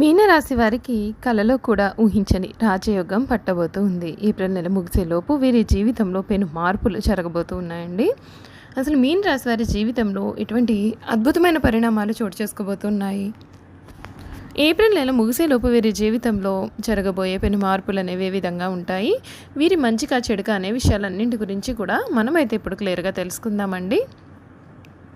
మీనరాశి వారికి కలలో కూడా ఊహించని రాజయోగం పట్టబోతూ ఉంది. ఏప్రిల్ నెల ముగిసేలోపు వీరి జీవితంలో పెను మార్పులు జరగబోతూ ఉన్నాయండి. అసలు మీన రాశి వారి జీవితంలో ఎటువంటి అద్భుతమైన పరిణామాలు చోటు చేసుకోబోతున్నాయి? ఏప్రిల్ నెల ముగిసేలోపు వీరి జీవితంలో జరగబోయే పెను మార్పులు అనేవి ఏ విధంగా ఉంటాయి? వీరి మంచిగా చెడుక అనే విషయాలన్నింటి గురించి కూడా మనమైతే ఇప్పుడు క్లియర్గా తెలుసుకుందామండి.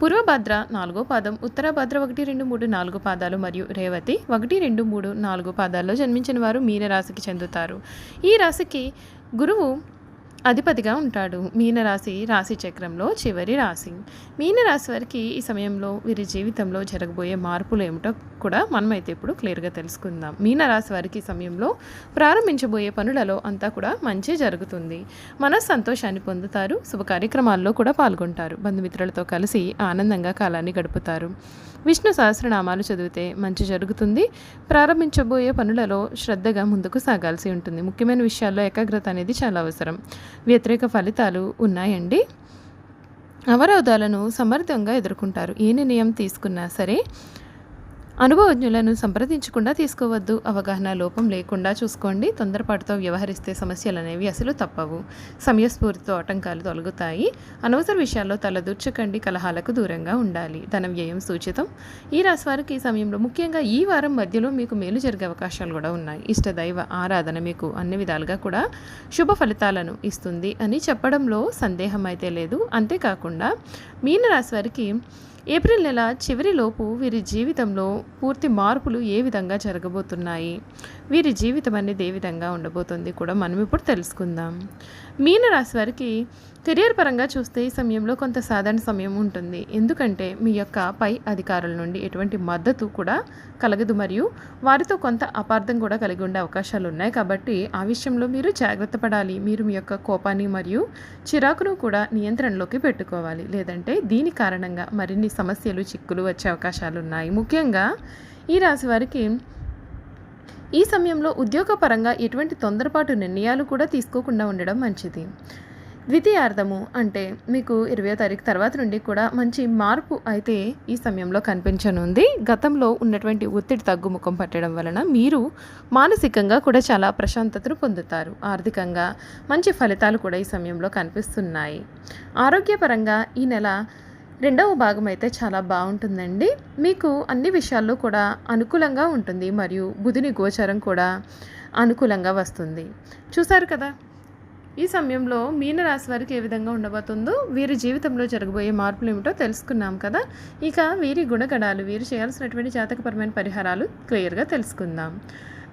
పూర్వభద్ర నాలుగో పాదం ఉత్తరభద్ర ఒకటి రెండు మూడు నాలుగు పాదాలు మరియు రేవతి ఒకటి రెండు మూడు నాలుగు పాదాల్లో జన్మించిన వారు మీన రాశికి చెందుతారు. ఈ రాశికి గురువు అధిపతిగా ఉంటాడు. మీనరాశి రాశి చక్రంలో చివరి రాశి. మీనరాశి వారికి ఈ సమయంలో వీరి జీవితంలో జరగబోయే మార్పులు ఏమిటో కూడా మనమైతే ఇప్పుడు క్లియర్గా తెలుసుకుందాం. మీనరాశి వారికి ఈ సమయంలో ప్రారంభించబోయే పనులలో అంతా కూడా మంచి జరుగుతుంది. మన సంతోషాన్ని పొందుతారు. శుభ కార్యక్రమాల్లో కూడా పాల్గొంటారు. బంధుమిత్రులతో కలిసి ఆనందంగా కాలాన్ని గడుపుతారు. విష్ణు సహస్రనామాలు చదివితే మంచి జరుగుతుంది. ప్రారంభించబోయే పనులలో శ్రద్ధగా ముందుకు సాగాల్సి ఉంటుంది. ముఖ్యమైన విషయాల్లో ఏకాగ్రత అనేది చాలా అవసరం. వ్యతిరేక ఫలితాలు ఉన్నాయండి. అవరోధాలను సమర్థంగా ఎదుర్కొంటారు. ఏ నిర్ణయం తీసుకున్నా సరే అనుభవజ్ఞులను సంప్రదించకుండా తీసుకోవద్దు. అవగాహన లోపం లేకుండా చూసుకోండి. తొందరపాటుతో వ్యవహరిస్తే సమస్యలు అనేవి అసలు తప్పవు. సమయస్ఫూర్తితో ఆటంకాలు తొలగుతాయి. అనవసర విషయాల్లో తలదూర్చకండి. కలహాలకు దూరంగా ఉండాలి. ధన వ్యయం సూచితం. ఈ రాశి వారికి ఈ సమయంలో ముఖ్యంగా ఈ వారం మధ్యలో మీకు మేలు జరిగే అవకాశాలు కూడా ఉన్నాయి. ఇష్టదైవ ఆరాధన మీకు అన్ని విధాలుగా కూడా శుభ ఫలితాలను ఇస్తుంది అని చెప్పడంలో సందేహం అయితే లేదు. అంతేకాకుండా మీనరాశి వారికి ఏప్రిల్ నెల చివరిలోపు వీరి జీవితంలో పూర్తి మార్పులు ఏ విధంగా జరగబోతున్నాయి? వీరి జీవితం అనేది ఏ విధంగా ఉండబోతుంది కూడా మనం ఇప్పుడు తెలుసుకుందాం. మీనరాశి వారికి కెరియర్ పరంగా చూస్తే ఈ సమయంలో కొంత సాధారణ సమయం ఉంటుంది. ఎందుకంటే మీ యొక్క పై అధికారుల నుండి ఎటువంటి మద్దతు కూడా కలగదు మరియు వారితో కొంత అపార్థం కూడా కలిగి ఉండే అవకాశాలు ఉన్నాయి. కాబట్టి ఆ విషయంలో మీరు జాగ్రత్త పడాలి. మీరు మీ యొక్క కోపాన్ని మరియు చిరాకును కూడా నియంత్రణలోకి పెట్టుకోవాలి. లేదంటే దీని కారణంగా మరిన్ని సమస్యలు చిక్కులు వచ్చే అవకాశాలు ఉన్నాయి. ముఖ్యంగా ఈ రాశి వారికి ఈ సమయంలో ఉద్యోగపరంగా ఎటువంటి తొందరపాటు నిర్ణయాలు కూడా తీసుకోకుండా ఉండడం మంచిది. ద్వితీయార్థము అంటే మీకు ఇరవై తారీఖు తర్వాత నుండి కూడా మంచి మార్పు అయితే ఈ సమయంలో కనిపించనుంది. గతంలో ఉన్నటువంటి ఒత్తిడి తగ్గుముఖం పట్టడం వలన మీరు మానసికంగా కూడా చాలా ప్రశాంతతను పొందుతారు. ఆర్థికంగా మంచి ఫలితాలు కూడా ఈ సమయంలో కనిపిస్తున్నాయి. ఆరోగ్యపరంగా ఈ నెల రెండవ భాగం అయితే చాలా బాగుంటుందండి. మీకు అన్ని విషయాల్లో కూడా అనుకూలంగా ఉంటుంది. మరియు బుధుని గోచరం కూడా అనుకూలంగా వస్తుంది. చూసారు కదా? ఈ సమయంలో మీనరాశి వారికి ఏ విధంగా ఉండబోతుందో వీరి జీవితంలో జరగబోయే మార్పులు ఏమిటో తెలుసుకున్నాం కదా? ఇక వీరి గుణగణాలు వీరు చేయాల్సినటువంటి జాతకపరమైన పరిహారాలు క్లియర్గా తెలుసుకుందాం.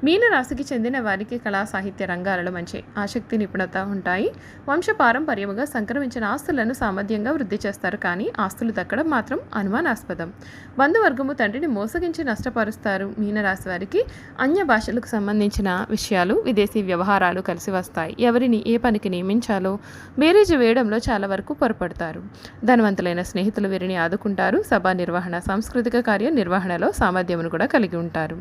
మీనరాశికి చెందిన వారికి కళా సాహిత్య రంగాలలో మంచి ఆసక్తి నిపుణత ఉంటాయి. వంశ పారంపర్యముగా సంక్రమించిన ఆస్తులను సామర్థ్యంగా వృద్ధి చేస్తారు. కానీ ఆస్తులు దక్కడం మాత్రం అనుమానాస్పదం. బంధువర్గము తండ్రిని మోసగించి నష్టపరుస్తారు. మీనరాశి వారికి అన్య భాషలకు సంబంధించిన విషయాలు విదేశీ వ్యవహారాలు కలిసి వస్తాయి. ఎవరిని ఏ పనికి నియమించాలో బేరీజు వేయడంలో చాలా వరకు పొరపడతారు. ధనవంతులైన స్నేహితులు వీరిని ఆదుకుంటారు. సభా నిర్వహణ సాంస్కృతిక కార్య నిర్వహణలో సామర్థ్యమును కూడా కలిగి ఉంటారు.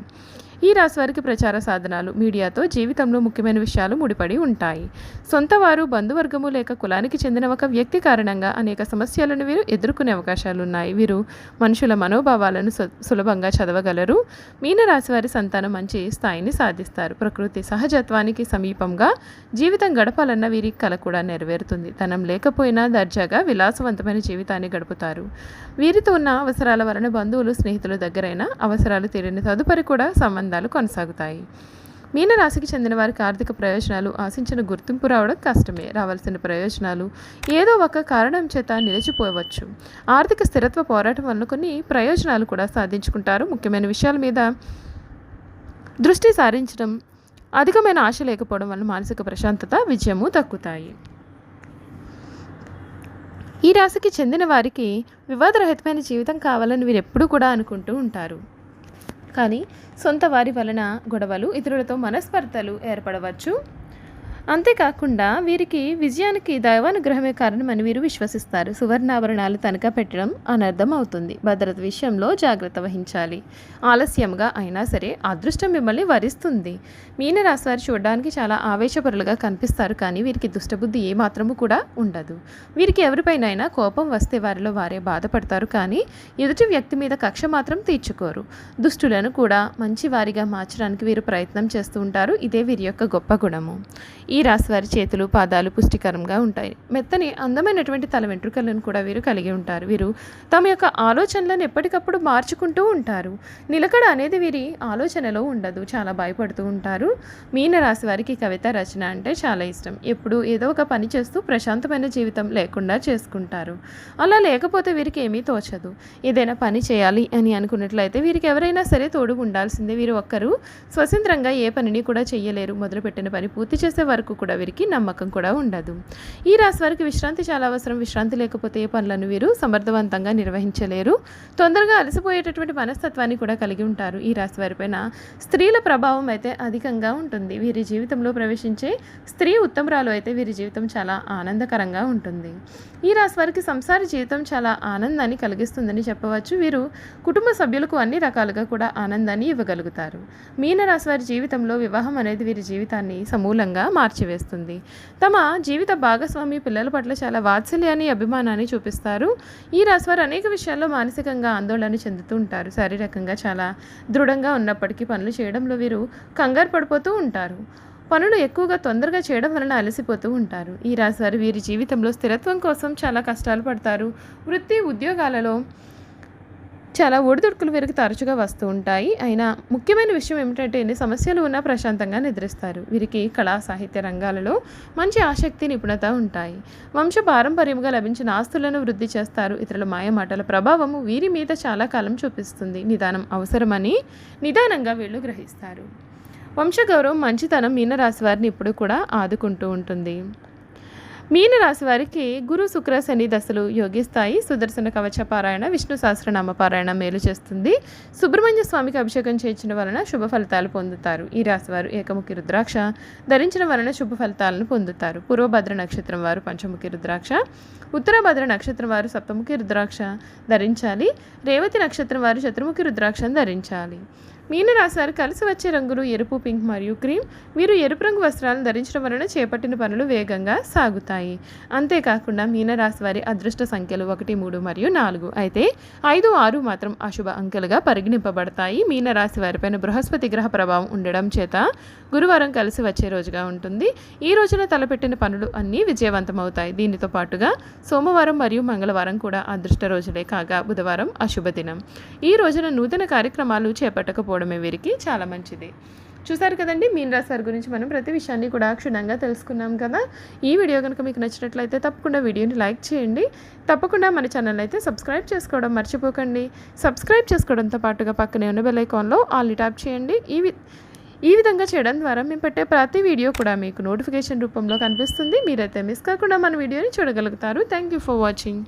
ఈ రాశి వారికి ప్రచార సాధనాలు మీడియాతో జీవితంలో ముఖ్యమైన విషయాలు ముడిపడి ఉంటాయి. సొంత వారు బంధువర్గము లేక కులానికి చెందిన ఒక వ్యక్తి కారణంగా అనేక సమస్యలను వీరు ఎదుర్కొనే అవకాశాలు ఉన్నాయి వీరు మనుషుల మనోభావాలను సు- సులభంగా చదవగలరు. మీన వారి సంతానం మంచి స్థాయిని సాధిస్తారు. ప్రకృతి సహజత్వానికి సమీపంగా జీవితం గడపాలన్న వీరి కల కూడా నెరవేరుతుంది. ధనం లేకపోయినా దర్జాగా విలాసవంతమైన జీవితాన్ని గడుపుతారు. వీరితో ఉన్న అవసరాల వలన బంధువులు స్నేహితుల దగ్గరైన అవసరాలు తీరిన తదుపరి కూడా సంబంధం ఒప్పందాలు కొనసాగుతాయి. మీనరాశికి చెందిన వారికి ఆర్థిక ప్రయోజనాలు ఆశించిన గుర్తింపు రావడం కష్టమే. రావాల్సిన ప్రయోజనాలు ఏదో ఒక కారణం చేత నిలిచిపోవచ్చు. ఆర్థిక స్థిరత్వ పోరాటం వలన కొన్ని ప్రయోజనాలు కూడా సాధించుకుంటారు. ముఖ్యమైన విషయాల మీద దృష్టి సారించడం అధికమైన ఆశ లేకపోవడం వల్ల మానసిక ప్రశాంతత విజయము తక్కుతాయి ఈ రాశికి చెందిన వారికి వివాదరహితమైన జీవితం కావాలని వీరు ఎప్పుడూ కూడా అనుకుంటూ ఉంటారు. కానీ సొంత వారి వలన గొడవలు ఇతరులతో మనస్పర్ధలు ఏర్పడవచ్చు. అంతేకాకుండా వీరికి విజయానికి దైవానుగ్రహమే కారణమని వీరు విశ్వసిస్తారు. సువర్ణాభరణాలు తనఖా పెట్టడం అనర్థం అవుతుంది భద్రత విషయంలో జాగ్రత్త వహించాలి. ఆలస్యంగా అయినా సరే అదృష్టం మిమ్మల్ని వరిస్తుంది. మీనరాశి వారు చూడడానికి చాలా ఆవేశపరులుగా కనిపిస్తారు కానీ వీరికి దుష్టబుద్ధి ఏమాత్రము కూడా ఉండదు. వీరికి ఎవరిపైనైనా కోపం వస్తే వారిలో వారే బాధపడతారు కానీ ఎదుటి వ్యక్తి మీద కక్ష మాత్రం తీర్చుకోరు. దుష్టులను కూడా మంచి వారిగా మార్చడానికి వీరు ప్రయత్నం చేస్తూ ఉంటారు. ఇదే వీరి యొక్క గొప్ప గుణము. ఈ రాశి వారి చేతులు పాదాలు పుష్టికరంగా ఉంటాయి. మెత్తని అందమైనటువంటి తల వెంట్రుకలను కూడా వీరు కలిగి ఉంటారు. వీరు తమ యొక్క ఆలోచనలను ఎప్పటికప్పుడు మార్చుకుంటూ ఉంటారు. నిలకడ అనేది వీరి ఆలోచనలో ఉండదు. చాలా భయపడుతూ ఉంటారు. మీన రాశి వారికి కవిత రచన అంటే చాలా ఇష్టం. ఎప్పుడు ఏదో ఒక పని చేస్తూ ప్రశాంతమైన జీవితం లేకుండా చేసుకుంటారు. అలా లేకపోతే వీరికి ఏమీ తోచదు. ఏదైనా పని చేయాలి అని అనుకున్నట్లయితే వీరికి ఎవరైనా సరే తోడు ఉండాల్సిందే. వీరు ఒక్కరు స్వతంత్రంగా ఏ పనిని కూడా చేయలేరు మొదలుపెట్టిన పని పూర్తి చేసే వరకు కూడా వీరికి నమ్మకం కూడా ఉండదు. ఈ రాశి వారికి విశ్రాంతి చాలా అవసరం. విశ్రాంతి లేకపోతే ఏ పనులను వీరు సమర్థవంతంగా నిర్వహించలేరు. తొందరగా అలసిపోయేటటువంటి మనస్తత్వాన్ని కూడా కలిగి ఉంటారు. ఈ రాశి వారిపైన స్త్రీల ప్రభావం అయితే అధికంగా ఉంటుంది. వీరి జీవితంలో ప్రవేశించే స్త్రీ ఉత్తమరాలు అయితే వీరి జీవితం చాలా ఆనందకరంగా ఉంటుంది. ఈ రాశి వారికి సంసార జీవితం చాలా ఆనందాన్ని కలిగిస్తుందని చెప్పవచ్చు. వీరు కుటుంబ సభ్యులకు అన్ని రకాలుగా కూడా ఆనందాన్ని ఇవ్వగలుగుతారు. మీనరాశి వారి జీవితంలో వివాహం అనేది వీరి జీవితాన్ని సమూలంగా మార్చివేస్తుంది తమ జీవిత భాగస్వామి పిల్లల పట్ల చాలా వాత్సల్యాన్ని అభిమానాన్ని చూపిస్తారు. ఈ రాశివారు అనేక విషయాల్లో మానసికంగా ఆందోళన చెందుతూ ఉంటారు. శారీరకంగా చాలా దృఢంగా ఉన్నప్పటికీ పనులు చేయడంలో వీరు కంగారు పడిపోతూ ఉంటారు. పనులు ఎక్కువగా తొందరగా చేయడం వలన అలసిపోతూ ఉంటారు. ఈ రాశివారు వీరి జీవితంలో స్థిరత్వం కోసం చాలా కష్టాలు పడతారు. వృత్తి ఉద్యోగాలలో చాలా ఒడిదుడుకులు వీరికి తరచుగా వస్తూ ఉంటాయి. అయినా ముఖ్యమైన విషయం ఏమిటంటే ఎన్ని సమస్యలు ఉన్నా ప్రశాంతంగా నిద్రిస్తారు. వీరికి కళా సాహిత్య రంగాలలో మంచి ఆసక్తి నిపుణత ఉంటాయి. వంశ పారంపర్యంగా లభించిన ఆస్తులను వృద్ధి చేస్తారు. ఇతరుల మాయమాటల ప్రభావము వీరి మీద చాలా కాలం చూపిస్తుంది. నిదానం అవసరమని నిదానంగా వీళ్ళు గ్రహిస్తారు. వంశగౌరవం మంచితనం మీనరాశి వారిని ఇప్పుడు కూడా ఆదుకుంటూ ఉంటుంది. మీనరాశి వారికి గురు శుక్ర శని దశలు యోగిస్తాయి. సుదర్శన కవచ పారాయణ విష్ణు సహస్రనామ పారాయణ మేలు చేస్తుంది. సుబ్రహ్మణ్య స్వామికి అభిషేకం చేయించడం వలన శుభ ఫలితాలు పొందుతారు. ఈ రాశి వారు ఏకముఖి రుద్రాక్ష ధరించడం వలన శుభ ఫలితాలను పొందుతారు. పూర్వభద్ర నక్షత్రం వారు పంచముఖి రుద్రాక్ష ఉత్తరభద్ర నక్షత్రం వారు సప్తముఖి రుద్రాక్ష ధరించాలి. రేవతి నక్షత్రం వారు చతుర్ముఖి రుద్రాక్షను ధరించాలి. మీనరాశారు కలిసి వచ్చే రంగులు ఎరుపు పింక్ మరియు క్రీమ్. వీరు ఎరుపు రంగు వస్త్రాలను ధరించడం వలన చేపట్టిన పనులు వేగంగా సాగుతాయి. అంతేకాకుండా మీనరాశి వారి అదృష్ట సంఖ్యలు ఒకటి మూడు మరియు నాలుగు. అయితే ఐదు ఆరు మాత్రం అశుభ అంకెలుగా పరిగణింపబడతాయి. మీనరాశి వారిపైన బృహస్పతి గ్రహ ప్రభావం ఉండడం చేత గురువారం కలిసి వచ్చే రోజుగా ఉంటుంది. ఈ రోజున తలపెట్టిన పనులు అన్నీ విజయవంతమవుతాయి. దీనితో పాటుగా సోమవారం మరియు మంగళవారం కూడా అదృష్ట రోజులే కాగా బుధవారం అశుభ దినం. ఈ రోజున నూతన కార్యక్రమాలు చేపట్టకపోవడమే వీరికి చాలా మంచిది. చూసారు కదండి మీన్ రాశారు గురించి మనం ప్రతి విషయాన్ని కూడా క్షుణ్ణంగా తెలుసుకున్నాం కదా. ఈ వీడియో కనుక మీకు నచ్చినట్లయితే తప్పకుండా వీడియోని లైక్ చేయండి. తప్పకుండా మన ఛానల్ అయితే సబ్స్క్రైబ్ చేసుకోవడం మర్చిపోకండి. సబ్స్క్రైబ్ చేసుకోవడంతో పాటుగా పక్కనే ఉన్న బెల్ ఐకాన్లో ఆల్ ట్యాప్ చేయండి. ఈ ఈ విధంగా చేయడం ద్వారా మేము పెట్టే ప్రతి వీడియో కూడా మీకు నోటిఫికేషన్ రూపంలో కనిపిస్తుంది. మీరైతే మిస్ కాకుండా మన వీడియోని చూడగలుగుతారు. Thank you for watching.